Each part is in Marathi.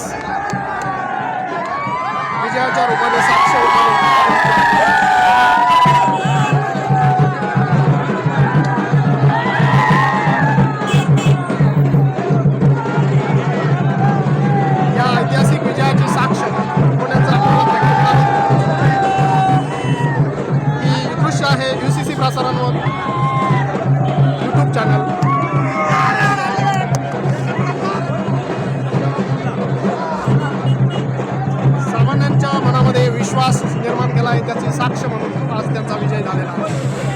हा विजयाच्या रूपाने या ऐतिहासिक विजयाची साक्ष होण्याचा ही दृश्य आहे यू सी सी झाला आहे त्याची साक्ष म्हणून आज त्यांचा विजय झालेला आहे.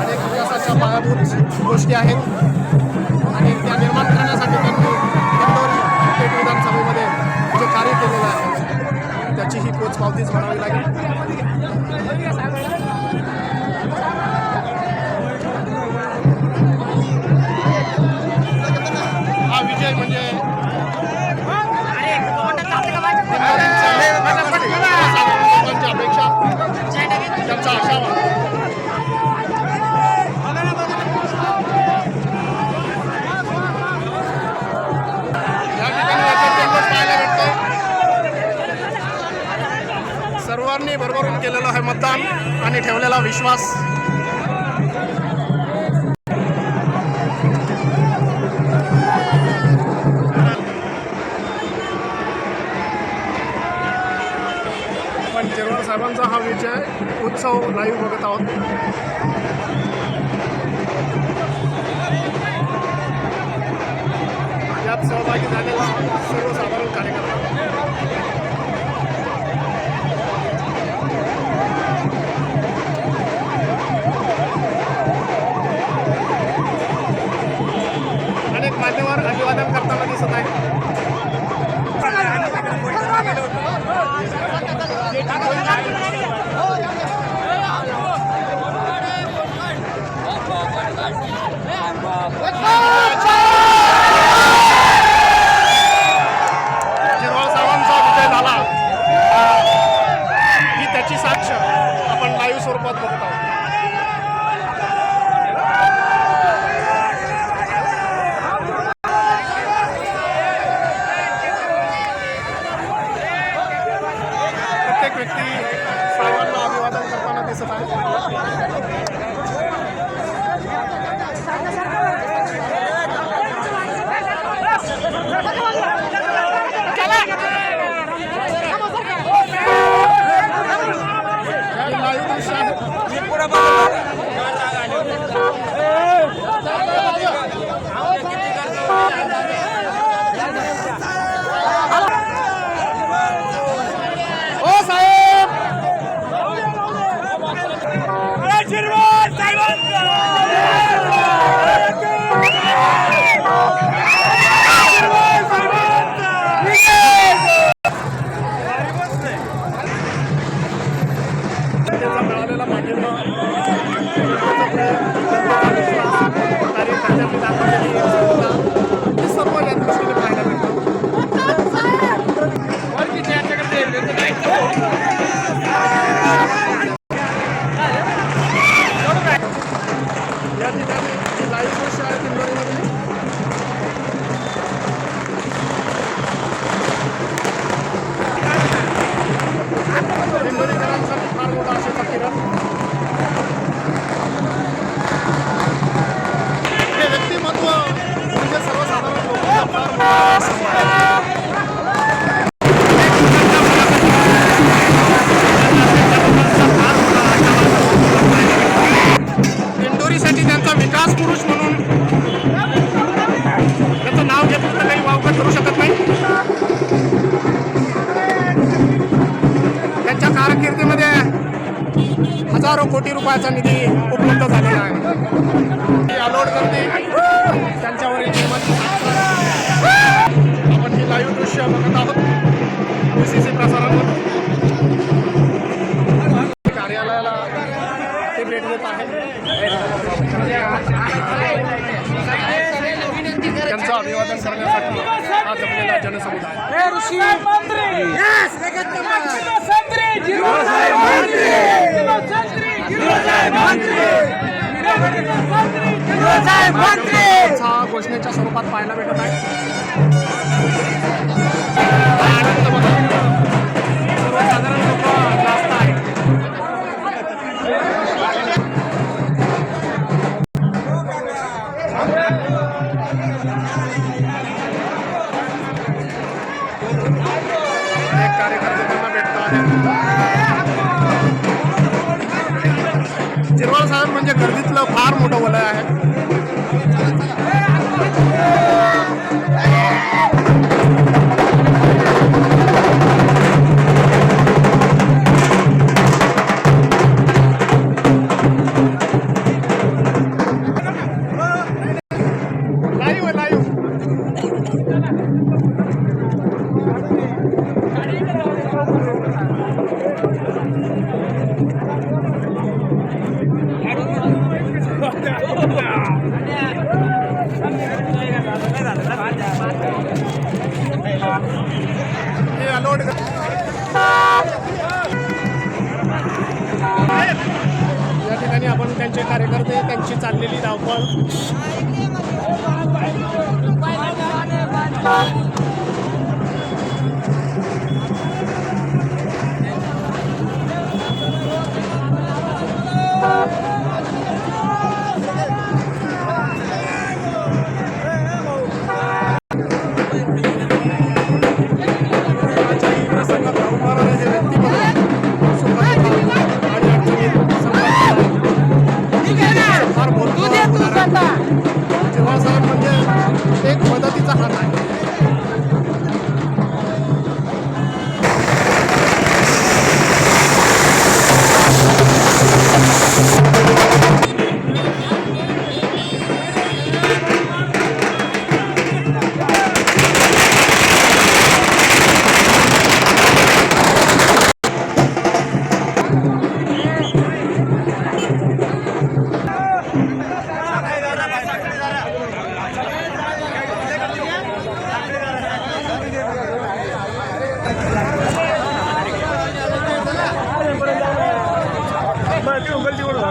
अनेक विकासाच्या पायाभूत गोष्टी आहेत. आणि त्या निर्माण करण्यासाठी त्यांनी इंदोरी पेठ विधानसभेमध्ये जे कार्य केलेलं आहे त्याची ही पोचपावतीच म्हणावी लागेल. सर्वांनी केलेलं हे मतदान आणि ठेवलेला विश्वास. आपण जेरवार साहेबांचा हा विजय उत्सव लाईव्ह बघत आहोत. Good. कोटी रुपयाचा निधी उपलब्ध झालेला आहे. अलोड करते. त्यांच्यावरील आपण ही लाईव्ह दृश्य बघत आहोत सी सी प्रसारांवर कार्यालयाला ते भेट देत आहे. त्यांचं अभिवादन करण्यासाठी हा जमलेला जनसमुदाय. घोषणेच्या स्वरूपात पाहायला भेटत आहे. फार मोठं वलय आहे. त्यांचे त्यांची चाललेली धावपळ.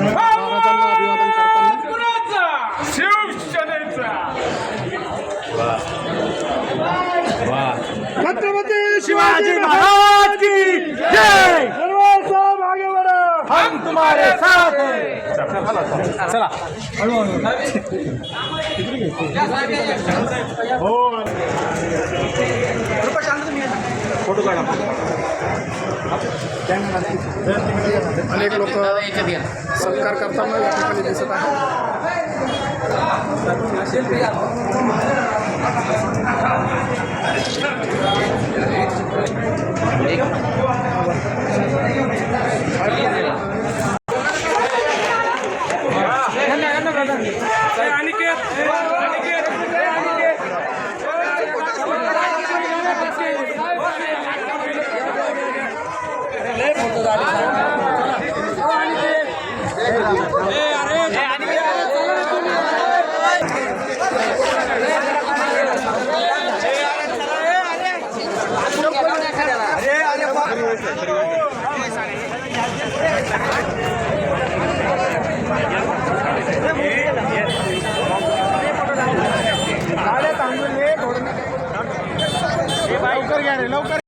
महाराजांना अभिवादन करताना छत्रपती शिवाजी महाराज की जय! सर्व सब आगे बढ़ो हम तुम्हारे साथ हैं। चला। अनेक लोक सत्कार करताना या ठिकाणी दिसत आहेत. लवकर